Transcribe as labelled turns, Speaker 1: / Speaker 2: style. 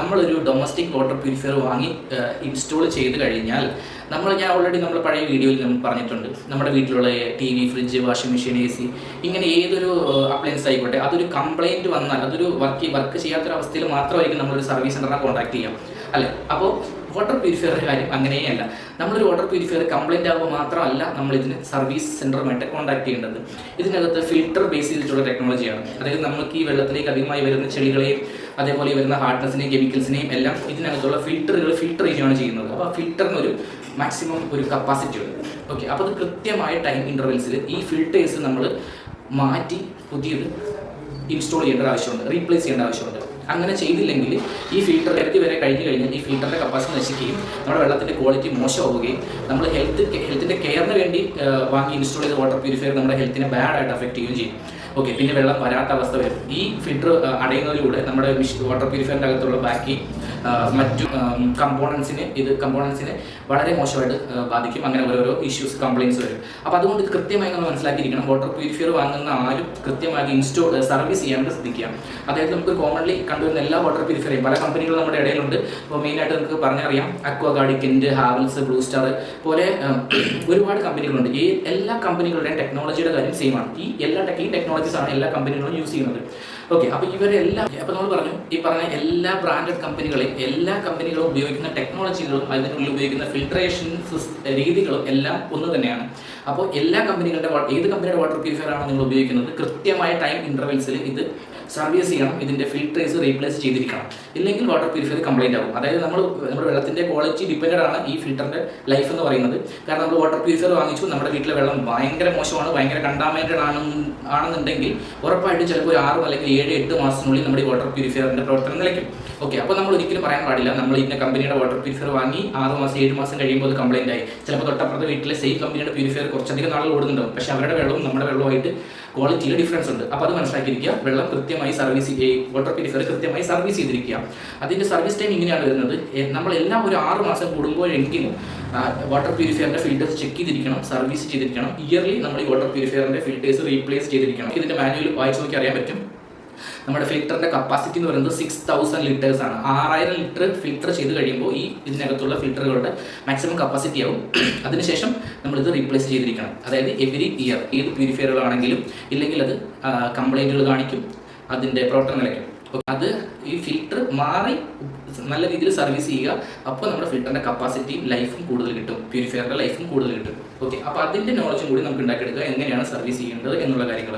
Speaker 1: നമ്മളൊരു domestic water purifier വാങ്ങി install ചെയ്ത് കഴിഞ്ഞാൽ നമ്മൾ ഞാൻ ഓൾറെഡി നമ്മൾ പഴയ വീഡിയോയിൽ നമ്മൾ പറഞ്ഞിട്ടുണ്ട്. നമ്മുടെ വീട്ടിലുള്ള T V fridge washing machine A C ഇങ്ങനെ ഏതൊരു അപ്ലയൻസ് ആയിക്കോട്ടെ അതൊരു കംപ്ലയിന്റ് വന്നാൽ അതൊരു വർക്ക് വർക്ക് ചെയ്യാത്തൊരവസ്ഥയിൽ മാത്രമായിരിക്കും നമ്മളൊരു സർവീസ് സെന്ററിനെ കോൺടാക്ട് ചെയ്യാം. അല്ലേ? അപ്പോൾ വാട്ടർ പ്യൂരിഫയറുടെ കാര്യം അങ്ങനെയല്ല. നമ്മളൊരു വാട്ടർ പ്യൂരിഫയർ കംപ്ലൈന്റ് ആകുമ്പോൾ മാത്രമല്ല നമ്മൾ ഇതിന് സർവീസ് സെന്ററുമായിട്ട് കോൺടാക്ട് ചെയ്യേണ്ടത്. ഇതിനകത്ത് ഫിൽട്ടർ ബേസ് ചെയ്തിട്ടുള്ള ടെക്നോളജിയാണ് അതായത് നമുക്ക് ഈ വെള്ളത്തിലേക്ക് അധികമായി വരുന്ന ചെളികളെയും അതേപോലെ ഈ വരുന്ന ഹാർഡ്നസിനെയും കെമിക്കൽസിനെയും എല്ലാം ഇതിനകത്തുള്ള ഫിൽറ്ററുകൾ ഫിൽറ്റർ ചെയ്യുകയാണ് ചെയ്യുന്നത്. അപ്പോൾ ആ ഫിൽറ്ററിന് ഒരു മാക്സിമം ഒരു കപ്പാസിറ്റി ഉണ്ട്. ഓക്കെ അപ്പോൾ അത് കൃത്യമായ ടൈം ഇന്റർവെൽസിൽ ഈ ഫിൽറ്റേഴ്സ് നമ്മൾ മാറ്റി പുതിയത് ഇൻസ്റ്റാൾ ചെയ്യേണ്ട ആവശ്യമുണ്ട്. റീപ്ലേസ് ചെയ്യേണ്ട ആവശ്യമുണ്ട്. അങ്ങനെ ചെയ്തില്ലെങ്കിൽ ഈ ഫിൽട്ടർ പരിധി വരെ കഴിഞ്ഞ് കഴിഞ്ഞാൽ ഈ ഫിൽറ്ററിന്റെ കപ്പാസിറ്റി നശിക്കുകയും നമ്മുടെ വെള്ളത്തിന്റെ ക്വാളിറ്റി മോശമാവുകയും നമ്മൾ ഹെൽത്ത് ഹെൽത്തിന്റെ കെയറിന് വേണ്ടി വാങ്ങി ഇൻസ്റ്റാൾ ചെയ്ത വാട്ടർ പ്യൂരിഫയർ നമ്മുടെ ഹെൽത്തിനെ ബാഡ് ആയിട്ട് അഫക്റ്റ് ചെയ്യുകയും ചെയ്യും. ഓക്കെ പിന്നെ വെള്ളം വരാത്ത അവസ്ഥ വരും. ഈ ഫിൽറ്റർ അടയുന്നതിലൂടെ നമ്മുടെ വാട്ടർ പ്യൂരിഫയറിന്റെ അകത്തുള്ള ബാക്കി മറ്റു കമ്പോണൻസിനെ ഇത് കമ്പോണൻസിനെ വളരെ മോശമായിട്ട് ബാധിക്കും. അങ്ങനെ ഓരോരോ ഇഷ്യൂസ് കംപ്ലയിൻസ് വരും. അപ്പോൾ അതുകൊണ്ട് കൃത്യമായി നമ്മൾ മനസ്സിലാക്കിയിരിക്കണം വാട്ടർ പ്യൂരിഫയർ വാങ്ങുന്ന ആരും കൃത്യമായി ഇൻസ്റ്റോൾ സർവീസ് ചെയ്യാൻ ശ്രദ്ധിക്കുക. അതായത് നമുക്ക് കോമൺലി കണ്ടുവരുന്ന എല്ലാ വാട്ടർ പ്യൂരിഫയറും പല കമ്പനികളും നമ്മുടെ ഇടയിലുണ്ട്. അപ്പോൾ മെയിനായിട്ട് നമുക്ക് പറഞ്ഞറിയാം Aquaguard Kent Havells Blue Star പോലെ ഒരുപാട് കമ്പനികളുണ്ട് ഈ എല്ലാ കമ്പനികളുടെയും ടെക്നോളജിയുടെ കാര്യം സെയിം ആണ്. ഈ എല്ലാ ഈ ടെക്നോളജീസ് ആണ് എല്ലാ കമ്പനികളും യൂസ് ചെയ്യുന്നത്. ഓക്കെ അപ്പോൾ ഇവരെല്ലാം അപ്പോൾ നമ്മൾ പറഞ്ഞു ഈ പറഞ്ഞ എല്ലാ ബ്രാൻഡഡ് കമ്പനികളെയും എല്ലാ കമ്പനികളും ഉപയോഗിക്കുന്ന ടെക്നോളജികളും അതിനുള്ളിൽ ഉപയോഗിക്കുന്ന ഫിൽട്രേഷൻ രീതികളും എല്ലാം ഒന്ന് തന്നെയാണ്. അപ്പോൾ എല്ലാ കമ്പനികളുടെ ഏത് കമ്പനിയുടെ വാട്ടർ പ്യൂരിഫയർ ആണ് നിങ്ങൾ ഉപയോഗിക്കുന്നത്? കൃത്യമായ ടൈം ഇന്റർവെൽസിൽ ഇത് സർവീസ് ചെയ്യണം ഇതിന്റെ ഫിൽട്രേഴ്സ് റീപ്ലേസ് ചെയ്തിരിക്കണം. ഇല്ലെങ്കിൽ വാട്ടർ പ്യൂരിഫയർ കംപ്ലൈന്റ് ആകും. അതായത് നമ്മൾ നമ്മുടെ വെള്ളത്തിന്റെ ക്വാളിറ്റി ഡിപ്പെൻഡ് ആണ് ഈ ഫിൽറ്ററിന്റെ ലൈഫ് എന്ന് പറയുന്നത്. കാരണം നമ്മൾ വാട്ടർ പ്യൂരിഫയർ വാങ്ങിച്ചു നമ്മുടെ വീട്ടിലെ വെള്ളം ഭയങ്കര മോശമാണ് ഭയങ്കര കണ്ടാമിനേറ്റഡ് ആണ് ആണെന്നുണ്ടെങ്കിൽ ഉറപ്പായിട്ടും ചിലപ്പോൾ ഒരു ആറ് അല്ലെങ്കിൽ ഏഴ് എട്ട് മാസത്തിനുള്ളിൽ നമ്മുടെ വാട്ടർ പ്യൂരിഫയറിന്റെ പ്രവർത്തനം നിലയ്ക്കും. ഓക്കെ അപ്പോൾ നമ്മൾ ഒരിക്കലും പറയാൻ പാടില്ല. നമ്മൾ ഇന്ന കമ്പനിയുടെ വാട്ടർ പ്യൂരിഫയർ വാങ്ങി ആറ് മാസം ഏഴ് മാസം കഴിയുമ്പോൾ അത് കംപ്ലൈന്റ് ആയി. ചിലപ്പോൾ തൊട്ടപ്പുറത്തെ വീട്ടിലെ സെയിം കമ്പനിയുടെ പ്യൂരിഫയർ കുറച്ചധികം നാളുകൾ ഓടുന്നുണ്ടാവും. പക്ഷേ അവരുടെ വെള്ളവും നമ്മുടെ വെള്ളവുമായിട്ട് ക്വാളിറ്റിയിൽ ഡിഫറൻസ് ഉണ്ട്. അപ്പോൾ അത് മനസ്സിലാക്കിയിരിക്കുക. വെള്ളം കൃത്യമായി സർവീസ് വാട്ടർ പ്യൂരിഫയർ കൃത്യമായി സർവീസ് ചെയ്തിരിക്കുക. അതിന്റെ സർവീസ് ടൈം ഇങ്ങനെയാണ് വരുന്നത്. നമ്മളെല്ലാം ഒരു ആറ് മാസം കൂടുമ്പോഴെങ്കിലും വാട്ടർ പ്യൂരിഫയറിന്റെ ഫിൽറ്റേഴ്സ് ചെക്ക് ചെയ്തിരിക്കണം സർവീസ് ചെയ്തിരിക്കണം. ഇയർലി നമ്മൾ ഈ വാട്ടർ പ്യൂരിഫയറിന്റെ ഫിൽറ്റേഴ്സ് റീപ്ലേസ് ചെയ്തിരിക്കണം. ഇതിന്റെ മാനുവൽ വായിച്ച് നോക്കി അറിയാൻ പറ്റും. നമ്മുടെ ഫിൽറ്ററിന്റെ കപ്പാസിറ്റി എന്ന് പറയുന്നത് സിക്സ് തൗസൻഡ് ലിറ്റേഴ്സ് ആണ്. ആറായിരം ലിറ്റർ ഫിൽറ്റർ ചെയ്ത് കഴിയുമ്പോൾ ഈ ഇതിനകത്തുള്ള ഫിൽറ്ററുകളുടെ മാക്സിമം കപ്പാസിറ്റി ആവും. അതിനുശേഷം നമ്മൾ ഇത് റീപ്ലേസ് ചെയ്തിരിക്കണം. അതായത് എവറി ഇയർ ഏത് പ്യൂരിഫയറുകളാണെങ്കിലും ഇല്ലെങ്കിൽ അത് കംപ്ലൈന്റുകൾ കാണിക്കും. അതിന്റെ പ്രവർത്തനം നിലയ്ക്കും. അത് ഈ ഫിൽറ്റർ മാറി നല്ല രീതിയിൽ സർവീസ് ചെയ്യുക. അപ്പോൾ നമ്മുടെ ഫിൽറ്ററിന്റെ കപ്പാസിറ്റിയും ലൈഫും കൂടുതൽ കിട്ടും. പ്യൂരിഫയറിന്റെ ലൈഫും കൂടുതൽ കിട്ടും. ഓക്കെ അപ്പോൾ അതിന്റെ നോളജും കൂടി നമുക്ക് ഉണ്ടാക്കിയെടുക്കുക. എങ്ങനെയാണ് സർവീസ് ചെയ്യേണ്ടത് എന്നുള്ള കാര്യങ്ങൾ.